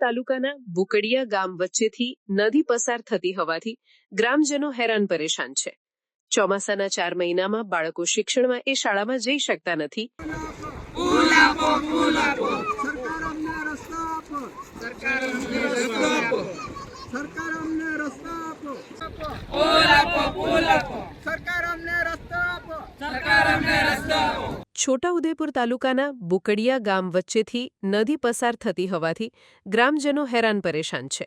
તાલુકાના બુકડિયા ગામ વચ્ચેથી નદી પસાર થતી હોવાથી ગ્રામજનો હેરાન પરેશાન છે. ચોમાસાના ચાર મહિનામાં બાળકો શિક્ષણમાં એ શાળામાં જઈ શકતા નથી. સરકાર અમને રસ્તો આપો. સરકાર અમને રસ્તો આપો સરકાર અમને રસ્તો આપો છોટાઉદેપુર તાલુકાના બુકડિયા ગામ વચ્ચેથી નદી પસાર થતી હોવાથી ગ્રામજનો હેરાન પરેશાન છે.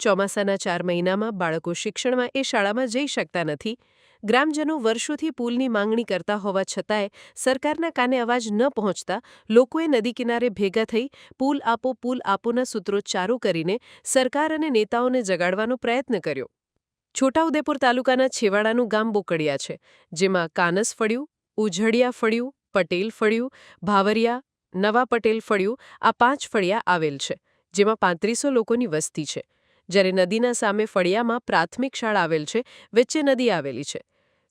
ચોમાસાના ચાર મહિનામાં બાળકો શિક્ષણમાં એ શાળામાં જઈ શકતા નથી. ગ્રામજનો વર્ષોથી પુલની માંગણી કરતા હોવા છતાંય સરકારના કાને અવાજ ન પહોંચતા લોકોએ નદી કિનારે ભેગા થઈ પુલ આપો, પુલ આપોના સૂત્રોચ્ચારો કરીને સરકાર અને નેતાઓને જગાડવાનો પ્રયત્ન કર્યો. છોટાઉદેપુર તાલુકાના છેવાડાનું ગામ બોકડિયા છે, જેમાં કાનસ ફળ્યું ઉઝડિયા ફળ્યું પટેલ ફળિયું, ભાવરિયા, નવા પટેલ ફળિયું, આ પાંચ ફળિયા આવેલ છે, જેમાં પાંત્રીસો લોકોની વસ્તી છે. જ્યારે નદીના સામે ફળિયામાં પ્રાથમિક શાળા આવેલ છે, વચ્ચે નદી આવેલી છે.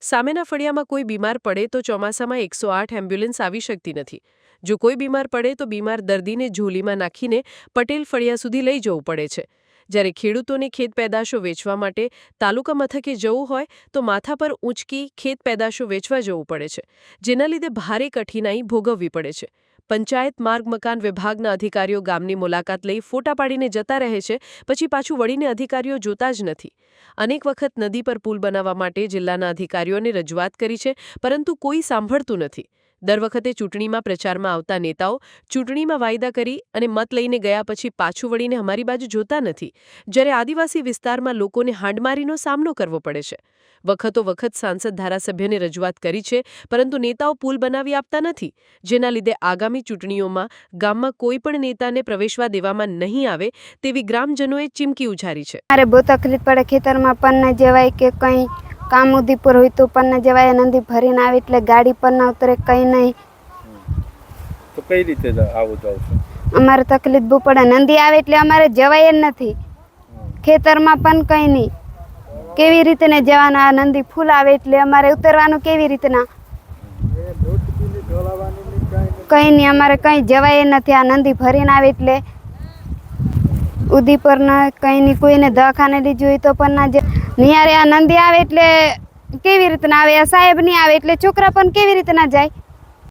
સામેના ફળિયામાં કોઈ બીમાર પડે તો ચોમાસામાં એકસો આઠ એમ્બ્યુલન્સ આવી શકતી નથી. જો કોઈ બીમાર પડે તો બીમાર દર્દીને ઝોલીમાં નાખીને પટેલ ફળિયા સુધી લઈ જવું પડે છે. જ્યારે ખેડૂતોને ખેત પેદાશો વેચવા માટે તાલુકા મથકે જવું હોય, તો માથા પર ઊંચકી ખેત પેદાશો વેચવા જવું પડે છે, જેના લીધે ભારે કઠિનાઈ ભોગવવી પડે છે. પંચાયત માર્ગ મકાન વિભાગના અધિકારીઓ ગામની મુલાકાત લઈ ફોટા પાડીને જતા રહે છે, પછી પાછું વળીને અધિકારીઓ જોતા જ નથી. અનેક વખત નદી પર પુલ બનાવવા માટે જિલ્લાના અધિકારીઓને રજૂઆત કરી છે, પરંતુ કોઈ સાંભળતું નથી. દર વખતે ચૂંટણીમાં પ્રચારમાં આવતા નેતાઓ ચૂંટણીમાં વાયદા કરી અને મત લઈને ગયા પછી પાછું વળીને અમારી બાજુ જોતા નથી. જ્યારે આદિવાસી વિસ્તારમાં લોકોને હાંડમારીનો સામનો કરવો પડે છે. વખતો વખત સાંસદ ધારાસભ્યને રજૂઆત કરી છે, પરંતુ નેતાઓ પુલ બનાવી આપતા નથી. જેના લીધે આગામી ચૂંટણીઓમાં ગામમાં કોઈ પણ નેતાને પ્રવેશવા દેવામાં નહીં આવે તેવી ગ્રામજનોએ ચીમકી ઉજારી છે. મારે બહુ તકલીફ પડે ખેતરમાં પણ ન જવાય કે કંઈ કામ ઉદીપુર હોય તો પણ ન જવાય નદી ભરીને આવે એટલે ગાડી પર ના ઉતરે કંઈ નહીં. તો કઈ રીતે આવું જાવ છો? અમારે તકલીફ બહુ પડે. નદી આવે એટલે અમારે જવાય જ નથી. ખેતરમાં પણ કંઈ નહીં. કેવી રીતે ને જવાનું? આ નંદી ફૂલ આવે એટલે અમારે ઉતરવાનું કેવી રીતના? કંઈ નહીં અમારે કંઈ જવાય નથી. આ નંદી ભરીને આવે એટલે ઉદીપર ના કંઈ નહીં કોઈને દવાખાને લીધું હોય તો પણ ના જ નિયારે આ નંદી આવે એટલે કેવી રીતના આવે આ સાહેબ નહીં આવે એટલે છોકરા પણ કેવી રીતના જાય?